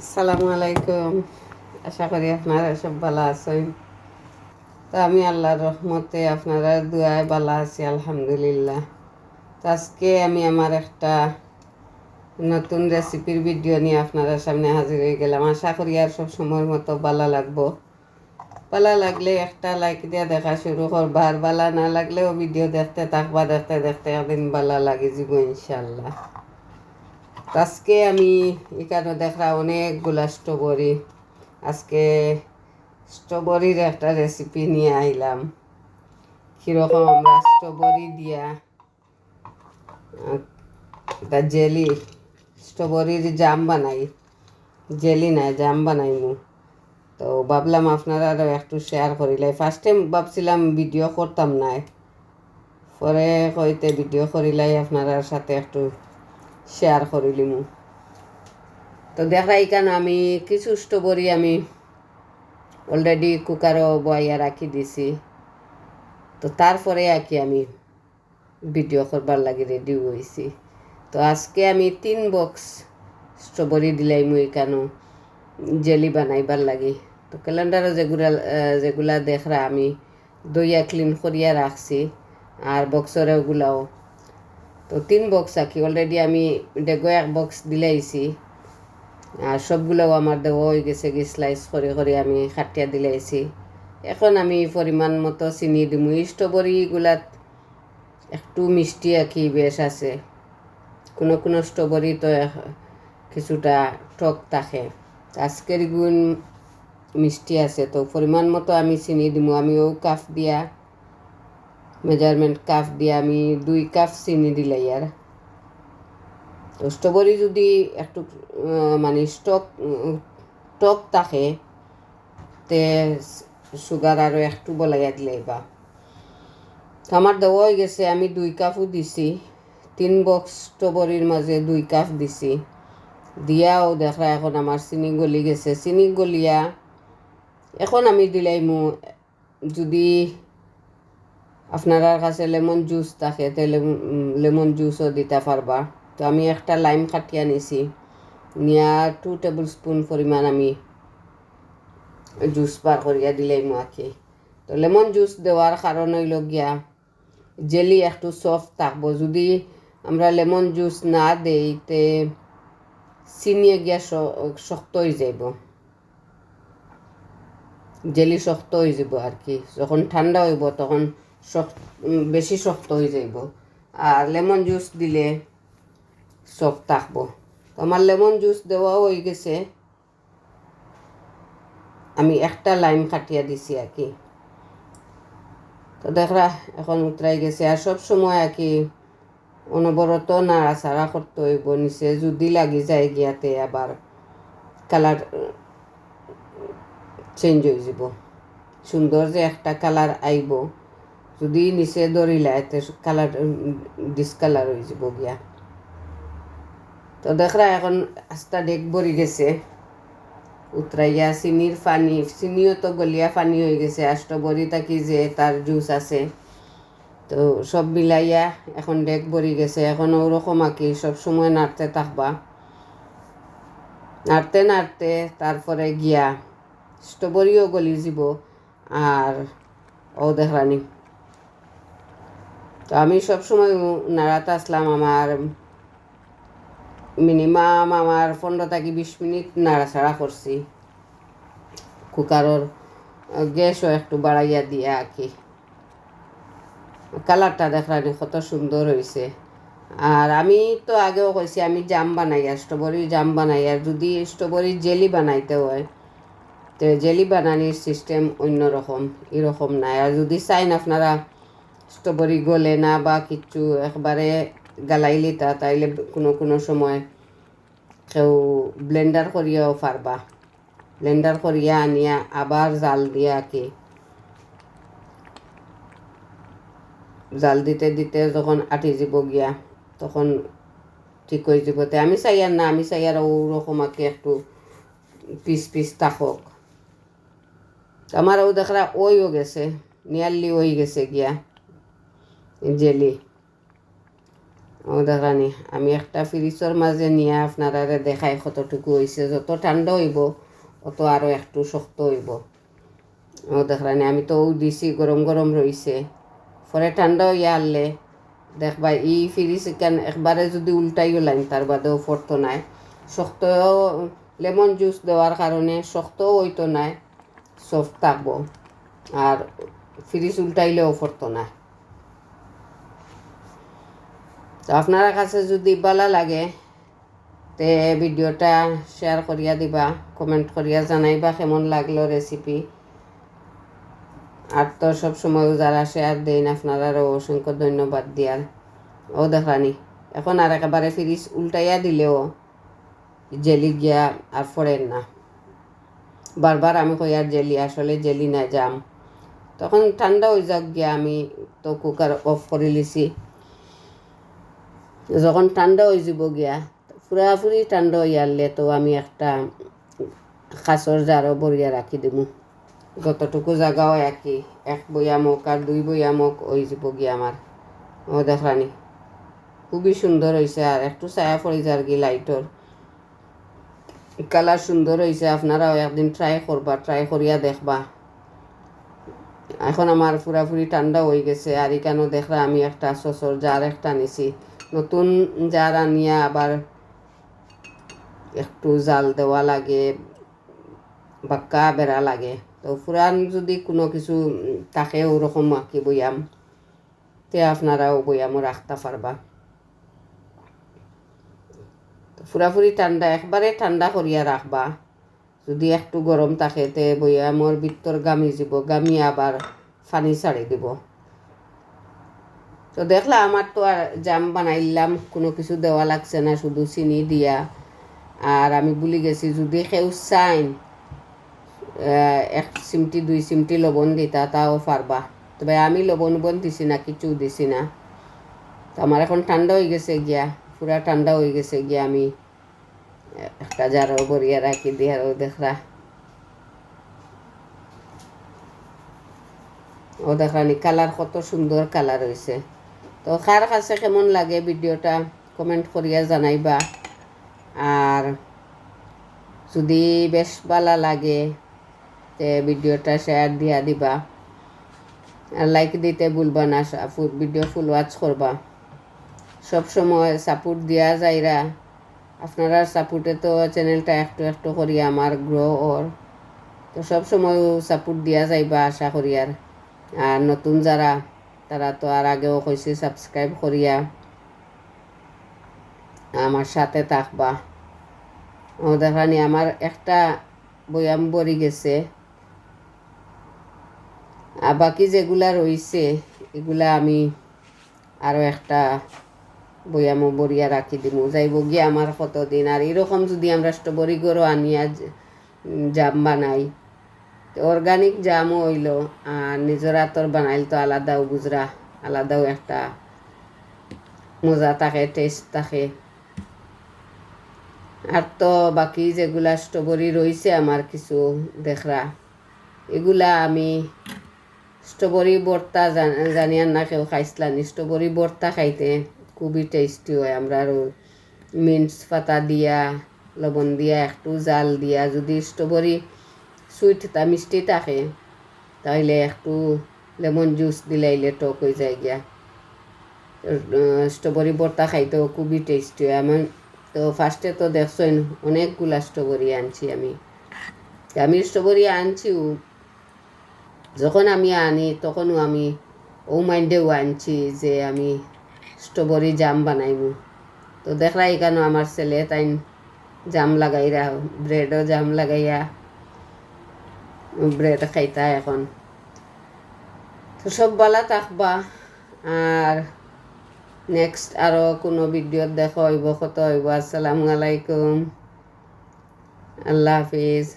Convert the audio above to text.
আসসালামু আলাইকুম। আশা করি আপনারা সব ভালো আছেন। তো আমি আল্লাহর রহমতে আপনারা দুয়ায় ভালো আছি, আলহামদুলিল্লাহ। তো আজকে আমি আমার একটা নতুন রেসিপির ভিডিও নিয়ে আপনারা সামনে হাজির হয়ে গেলাম। আশা করি আর সব সময়ের মতো ভালো লাগবো। ভালো লাগলে একটা লাইক দিয়ে দেখা শুরু করবা, আর ভালো না লাগলেও ভিডিও দেখতে থাকবা, দেখতে দেখতে একদিন ভালো লাগে যাব ইনশাল্লাহ আজকে আমি এখানে দেখা অনেকগুলা স্ট্রবেরি আজকে স্ট্রবেরির একটা রেসিপি নিয়ে আইলাম। কীরকম আমরা স্ট্রবেরি দিয়া এটা জেলি স্ট্রবেরির জাম বানাই জেলি নাই জাম বানাইমু। তো ভাবলাম আপনারা আরও একটু শেয়ার করিলাই ফার্স্ট টাইম ভাবছিলাম ভিডিও করতাম নাই। পরে কইতে ভিডিও করিলাই আপনার সাথে একটু শেয়ার করিলিমু তো দেখা এখানে আমি কিছু স্ট্রবেরি আমি অলরেডি কুকারও বয়াইয়া রাখি দিছি। তো তারপরে আর কি আমি ভিডিও করবার লাগি রেডি হয়েছি তো আজকে আমি তিন বক্স স্ট্রবেরি দিলাই মুই কেন জেলি বানাইবার লাগি। তো ক্যালেন্ডারও যেগুলা যেগুলা দেখরা আমি দইয়া ক্লিন করিয়া রাখছি। আর বক্সের ওগুলাও তো তিন বক্স আঁকি। অলরেডি আমি ডেগো এক বক্স দিলাইছি আর সবগুলোও আমার দেওয়া হয়ে গেছে কি স্লাইস করে করে আমি খাটিয়া দিলাইছি এখন আমি পরিমাণ মতো চিনি দিমু। স্ট্রবেরিগুলাত একটু মিষ্টি আঁকি বেশ আছে। কোনো কোনো স্ট্রবেরি তো কিছুটা টক থাকে। আজকের গুণ মিষ্টি আছে। তো পরিমাণ মতো আমি চিনি দিমু। আমি ও কাপ দিয়া। মেজারমেন্ট কাপ দিয়ে আমি দুই কাপ চিনি দিলাই আর। স্ট্রবেরি যদি একটু মানে স্টক, টক থাকে, তে সুগার আরও একটু বলাইয়া দিলাই বা। আমার দেওয়া হয়ে গেছে, আমি দুই কাপও দিছি। তিন বক্স স্ট্রবেরির মাঝে দুই কাপ দিছি। দিয়াও দেখা, এখন আমার চিনি গলি গেছে। চিনি গলিয়া এখন আমি দিলাইমু যদি আপনার কাছে লেমন জুস থাকে তাহলে লেমন জুসও দিতে পারবা। তো আমি একটা লাইম কাটিয়া নিছি নিয়া টু টেবিল স্পুন পরিমাণ আমি জুস বার করিয়া দিলাই মাকে তো লেমন জুস দেওয়ার কারণ হইল গিয়া জেলি একটু সফট থাকব। যদি আমরা লেমন জুস না দেই, তে চিনিয়ে গিয়া শক্ত হয়ে যাইব। জেলি শক্ত হয়ে যাব আর কি। যখন ঠান্ডা হইব, তখন উম, বেশি শক্ত হয়ে যাইব। আর লেমন জুস দিলে সফট থাকব। আমার লেমন জুস দেওয়াও হয়ে গেছে। আমি একটা লাইম কাটিয়া দিছি আর কি। তো দেখরা এখন উতরাই গেছে। আর সব সময় আর কি অনবরত নাড়াচাড়া করতে হইব নিচে। যদি লাগি যায় গিয়াতে আবার কালার চেঞ্জ হয়ে যাব সুন্দর যে একটা কালার আইব। যদি নিচে ধরিলা এতে কালার ডিসকালার হয়ে যাব গিয়া। তো দেখরা এখন আস্তা ডেক ভরি গেছে। উতরাইয়া চিনির পানি, চিনিও তো গলিয়া পানি হয়ে গেছে। আর স্ট্রবেরি থাকি যে তার জুস আছে। তো সব মিলাইয়া এখন ডেক ভরি গেছে। এখন ওরকম আঁকি সব সময় নাড়তে থাকবা। নাড়তে নাড়তে তারপরে গিয়া। স্ট্রবেরিও গলি যাব। আর ও দেখরানি তো আমি সবসময় নাড়াতে আসলাম আমার মিনিমাম আমার পনেরো থেকে বিশ মিনিট নাড়াচাড়া করছি। কুকারর গ্যাসও একটু বাড়াইয়া দিয়ে আর কি। কালারটা দেখলানি কত সুন্দর হয়েছে আর আমি তো আগেও কইছি আমি জাম বানাই আর স্ট্রবেরি জাম বানাই, আর যদি স্ট্রবেরি জেলি বানাইতে হয়, তো জেলি বানানির সিস্টেম অন্যরকম এরকম নাই। আর যদি চাইন আপনারা স্ট্রবেরি গলে না বা কিচ্ছু একবারে গালাইলি তা, তাইলে কোনো কোনো সময় কেউ ব্লেন্ডার করিয়াও পারবা। ব্লেন্ডার করিয়া আনিয়া আবার জাল দিয়া কি জাল দিতে দিতে যখন আটি যাব গিয়া, তখন ঠিক হয়ে যাব তে। আমি চাই আর না, আমি চাই আর ওরকম আঁকি একটু পিস পিস থাকক আমারও দেখরা ওইও গেছে নিয়ারলি ওই গেছে গিয়া। জেলি। ও দেখানি আমি একটা ফ্রিজের মাঝে নিয়ে আপনারা দেখাই কতটুকু হয়েছে যত ঠান্ডা হইব, অত আরও একটু শক্ত হইব। ও দেখানি আমি তো দিছি গরম গরম রইছে পরে ঠান্ডা হইয়া আনলে দেখবা ই ফ্রিজ কেন একবারে যদি উল্টাইও লাইন তার বাদেও পড়তো নাই। শক্ত লেমন জুস দেওয়ার কারণে শক্তও হইতো নাই সফট থাকব। আর ফ্রিজ উল্টাইলেও পড়তো না তো আপনার কাছে যদি ভালো লাগে, তে ভিডিওটা শেয়ার করিয়া দিবা কমেন্ট করিয়া জানাইবা কেমন লাগল রেসিপি আর তো সবসময় যারা শেয়ার দেন, আপনারারও অসংখ্য ধন্যবাদ দিয়ার। ও দেখানি, এখন আর একেবারে ফ্রিজ উল্টাইয়া দিলেও জেলি গিয়া আর ফোড়েন না। বারবার আমি কই আর জেলি, আসলে জেলি না যাম তখন ঠান্ডা হয়ে যাক গিয়া আমি তো কুকার অফ করে লিছি। যখন ঠান্ডা হয়ে যাব গিয়া পুরাপুরি ঠান্ডা আনলে তো আমি একটা খাসর জারও বরিয়া রাখি দিমু। যতটুকু জায়গাও একই এক বইয়ামক আর দুই বইয়ামক হয়ে যাব গিয়া আমার ও দেখানি খুবই সুন্দর হয়েছে আর একটু ছায়া পড়ে যার কি লাইটর কালার সুন্দর হয়েছে আপনারাও একদিন ট্রাই করবা ট্রাই করিয়া দেখবা। এখন আমার পুরাপুরি ঠান্ডা হয়ে গেছে আর এখানেও দেখরা আমি একটা সসর জার একটা নিছি নতুন জার আনিয়া আবার একটু জাল দেওয়া লাগে বাক্কা বেড়া লাগে, তো পুরান যদি কোনো কিছু থাকে ওরকম আঁকি বইয়াম তে আপনারাও বইয়ামও রাখতে পারবা। পুরাপুরি ঠান্ডা একবারে ঠান্ডা করিয়া রাখবা। যদি একটু গরম থাকে, তে বইয়ামর ভিতর গামি যাব, গামি আবার পানি ছাড়ি দিব। তো দেখলা আমার তো আর জাম বানাইলাম, কোনো কিছু দেওয়া লাগছে না, শুধু চিনি দিয়া। আর আমি ভুলি গেছি, যদি কেউ চাইন এক চিমটি, দুই চিমটি লবণ দিতা, তাও পারবা। তবে আমি লবণ বন দিছি না কিছু দিছি না। তো আমার এখন ঠান্ডা হয়ে গেছে গিয়া, পুরা ঠান্ডা হয়ে গেছে গিয়া আমি একটা জারও বরিয়া রাখি দিয়ে আরও দেখরা। ও দেখানি কালার কত সুন্দর কালার হয়েছে তো কার কাছে কেমন লাগে ভিডিওটা কমেন্ট করিয়া জানাইবা। আর যদি বেশ ভালো লাগে, তে ভিডিওটা শেয়ার দিয়া দিবা। আর লাইক দিতে ভুলবা না ভিডিও ফুল ওয়াচ করবা সব সময় সাপোর্ট দিয়া যাইরা আপনারা সাপোর্টে তো চ্যানেলটা একটু একটু করি আমার গ্রো ওর তো সব সময় সাপোর্ট দিয়া যাইবা আশা করি আর আর নতুন যারা তারা তো আর আগেও কইছে সাবস্ক্রাইব করিয়া আমার সাথে থাকবা। দেখানি আমার একটা বয়াম বড়ি গেছে। আর বাকি যেগুলা রইছে, এগুলা আমি আরও একটা বয়ামো বরিয়া রাখি দিমু। যাইব গিয়ে আমার কতদিন, আর এরকম যদি আমরা স্ট্রবেরি গরো আনিয়া জাম বানাই অর্গানিক জামও হইল, আর নিজের হাতর বানাইল তো আলাদাও গুজরা আলাদাও একটা মজা থাকে টেস্ট থাকে। আর তো বাকি যেগুলা স্ট্রবেরি রয়েছে আমার কিছু দেখরা, এগুলা আমি স্ট্রবেরি বর্তা জানিয়ার না, কেউ খাইছিলাম স্ট্রবেরি বর্তা খাইতে খুবই টেস্টি হয়, আমরা আরও মিন্স পাতা দিয়া, লবণ দিয়া, একটু জাল দিয়া, যদি স্ট্রবেরি সুইটটা মিষ্টি থাকে তাহলে একটু লেমন জুস দিলাইলে টক হয়ে যায় গিয়া। স্ট্রবেরি বর্তা খাইতেও খুবই টেস্টি হয়। আমার তো ফার্স্টে তো দেখছেন অনেকগুলা স্ট্রবেরি আনছি আমি। আমি স্ট্রবেরি আনছিও। যখন আমি আনি, তখনও আমি ও মাইন্ডেও আনছি যে আমি স্ট্রবেরি জাম বানাইমু তো দেখরা এখানে আমার ছেলে তাই জাম লাগাইরা, ব্রেডও জাম লাগাইয়া ব্রেড খাইতা এখন। তো সব বালা থাকবা। আর নেক্সট আরও কোনো ভিডিওত দেখা হইব কত হইব। আসসালামু আলাইকুম। আল্লাহ হাফিজ।